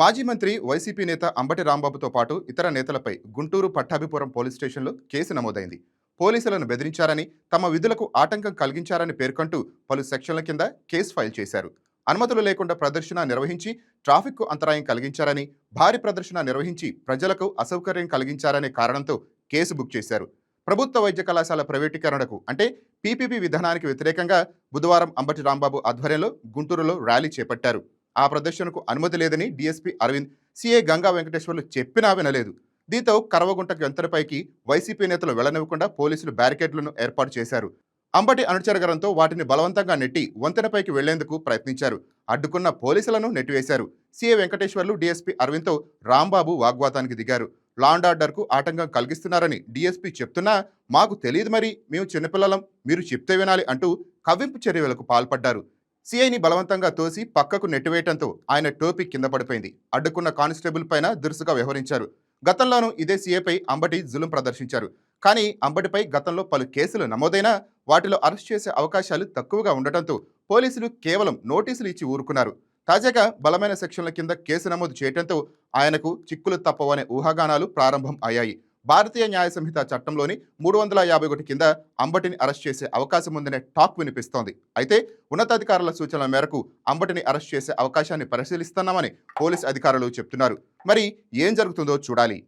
మాజీ మంత్రి వైసీపీ నేత అంబటి రాంబాబుతో పాటు ఇతర నేతలపై గుంటూరు పట్టాభిపురం పోలీస్ స్టేషన్లో కేసు నమోదైంది. పోలీసులను బెదిరించారని తమ విధులకు ఆటంకం కలిగించారని పేర్కొంటూ పలు సెక్షన్ల కింద కేసు ఫైల్ చేశారు. అనుమతులు లేకుండా ప్రదర్శన నిర్వహించి ట్రాఫిక్కు అంతరాయం కలిగించారని భారీ ప్రదర్శన నిర్వహించి ప్రజలకు అసౌకర్యం కలిగించారనే కారణంతో కేసు బుక్ చేశారు. ప్రభుత్వ వైద్య కళాశాల ప్రైవేటీకరణకు అంటే పీపీపీ విధానానికి వ్యతిరేకంగా బుధవారం అంబటి రాంబాబు ఆధ్వర్యంలో గుంటూరులో ర్యాలీ చేపట్టారు. ఆ ప్రదర్శనకు అనుమతి లేదని డీఎస్పీ అరవింద్ సీఏ గంగా వెంకటేశ్వర్లు చెప్పినా వినలేదు. దీంతో కరవగుంట గంతరపైకి వైసీపీ నేతలు వెళ్ళనివ్వకుండా పోలీసులు బ్యారికేడ్లను ఏర్పాటు చేశారు. అంబటి అనుచరగరంతో వాటిని బలవంతంగా నెట్టి వంతెనపైకి వెళ్ళేందుకు ప్రయత్నించారు. అడ్డుకున్న పోలీసులను నెట్టివేశారు. సీఏ వెంకటేశ్వర్లు డీఎస్పీ అరవింద్తో రాంబాబు వాగ్వాదానికి దిగారు. లాండ్ ఆర్డర్కు ఆటంకం కలిగిస్తున్నారని డీఎస్పీ చెప్తున్నా మాకు తెలియదు మరి మేము చిన్నపిల్లలం మీరు చెప్తే వినాలి అంటూ కవ్వింపు చర్యలకు పాల్పడ్డారు. సీఐని బలవంతంగా తోసి పక్కకు నెట్టివేయడంతో ఆయన టోపీ కింద పడిపోయింది. అడ్డుకున్న కానిస్టేబుల్ పైన దురుసుగా వ్యవహరించారు. గతంలోనూ ఇదే సీఏపై అంబటి జులుం ప్రదర్శించారు. కానీ అంబటిపై గతంలో పలు కేసులు నమోదైనా వాటిలో అరెస్ట్ చేసే అవకాశాలు తక్కువగా ఉండటంతో పోలీసులు కేవలం నోటీసులు ఇచ్చి ఊరుకున్నారు. తాజాగా బలమైన సెక్షన్ల కింద కేసు నమోదు చేయడంతో ఆయనకు చిక్కులు తప్పవనే ఊహాగానాలు ప్రారంభం అయ్యాయి. భారతీయ న్యాయ సంహిత చట్టంలోని మూడు వందల యాభై ఒకటి కింద అంబటిని అరెస్ట్ చేసే అవకాశం ఉందనే టాక్ వినిపిస్తోంది. అయితే ఉన్నతాధికారుల సూచనల మేరకు అంబటిని అరెస్ట్ చేసే అవకాశాన్ని పరిశీలిస్తున్నామని పోలీస్ అధికారులు చెప్తున్నారు. మరి ఏం జరుగుతుందో చూడాలి.